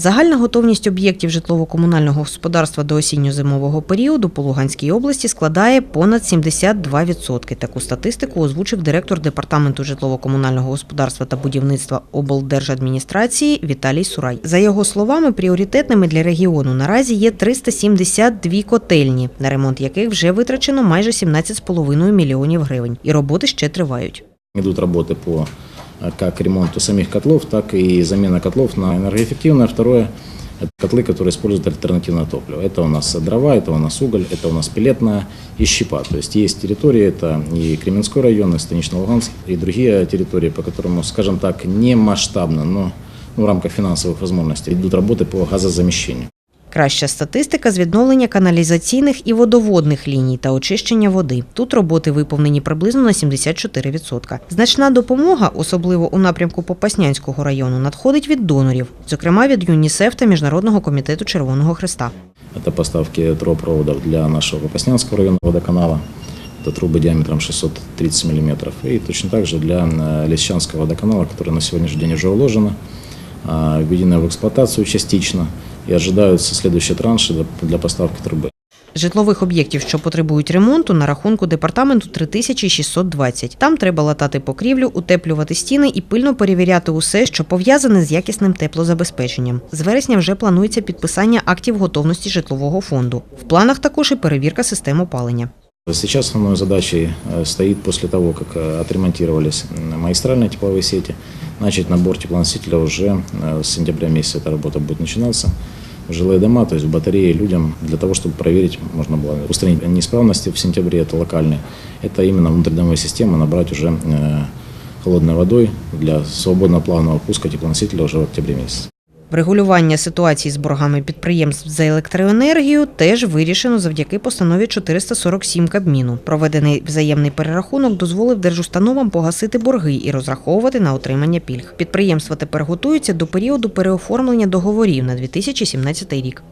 Загальна готовність об'єктів житлово-комунального господарства до осінньо-зимового періоду по Луганській області складає понад 72%. Таку статистику озвучив директор департаменту житлово-комунального господарства та будівництва облдержадміністрації Віталій Сурай. За його словами, пріоритетними для регіону наразі є 372 котельні, на ремонт яких вже витрачено майже 17,5 мільйонів гривень. І роботи ще тривають. Идут работы по как ремонту самих котлов, так и замена котлов на энергоэффективное. Второе – это котлы, которые используют альтернативное топливо. Это у нас дрова, это у нас уголь, это у нас пелетная и щепа. То есть есть территории, это и Кременской район, и Станично-Луганск, и другие территории, по которым, скажем так, не масштабно, но ну, в рамках финансовых возможностей идут работы по газозамещению. Краща статистика з відновлення каналізаційних і водоводних ліній та очищення води. Тут роботи виповнені приблизно на 74%. Значна допомога, особливо у напрямку Попаснянського району, надходить від донорів, зокрема від ЮНІСЕФ та Міжнародного комітету Червоного Христа. Это поставки трубопроводов для нашего Попаснянского района водоканала. Это трубы диаметром 630 мм. И точно так же для э, Лещанского водоканала, который на сегодняшний день уже уложено, а, введено в эксплуатацию частично. И ожидаются следующие транши для- для поставки трубы. Житлових об'єктів, що потребують ремонту, на рахунку департаменту 3620. Там треба латати покрівлю, утеплювати стіни і пильно перевіряти усе, що пов'язане з якісним теплозабезпеченням. З вересня вже планується підписання актів готовності житлового фонду. В планах також і перевірка систем опалення. Сейчас основной задачей э, стоит после того, как э, отремонтировались м, магистральные тепловые сети, начать набор теплоносителя уже э, с сентября месяца эта работа будет начинаться в жилые дома, то есть в батареи людям, для того, чтобы проверить, можно было устранить неисправности в сентябре, это локальные. Это именно внутридомовые системы набрать уже э, холодной водой для свободно плавного пуска теплоносителя уже в октябре месяце. Врегулювання ситуації з боргами підприємств за електроенергію теж вирішено завдяки постанові 447 Кабміну. Проведений взаємний перерахунок дозволив держустановам погасити борги і розраховувати на отримання пільг. Підприємства тепер готуються до періоду переоформлення договорів на 2017 рік.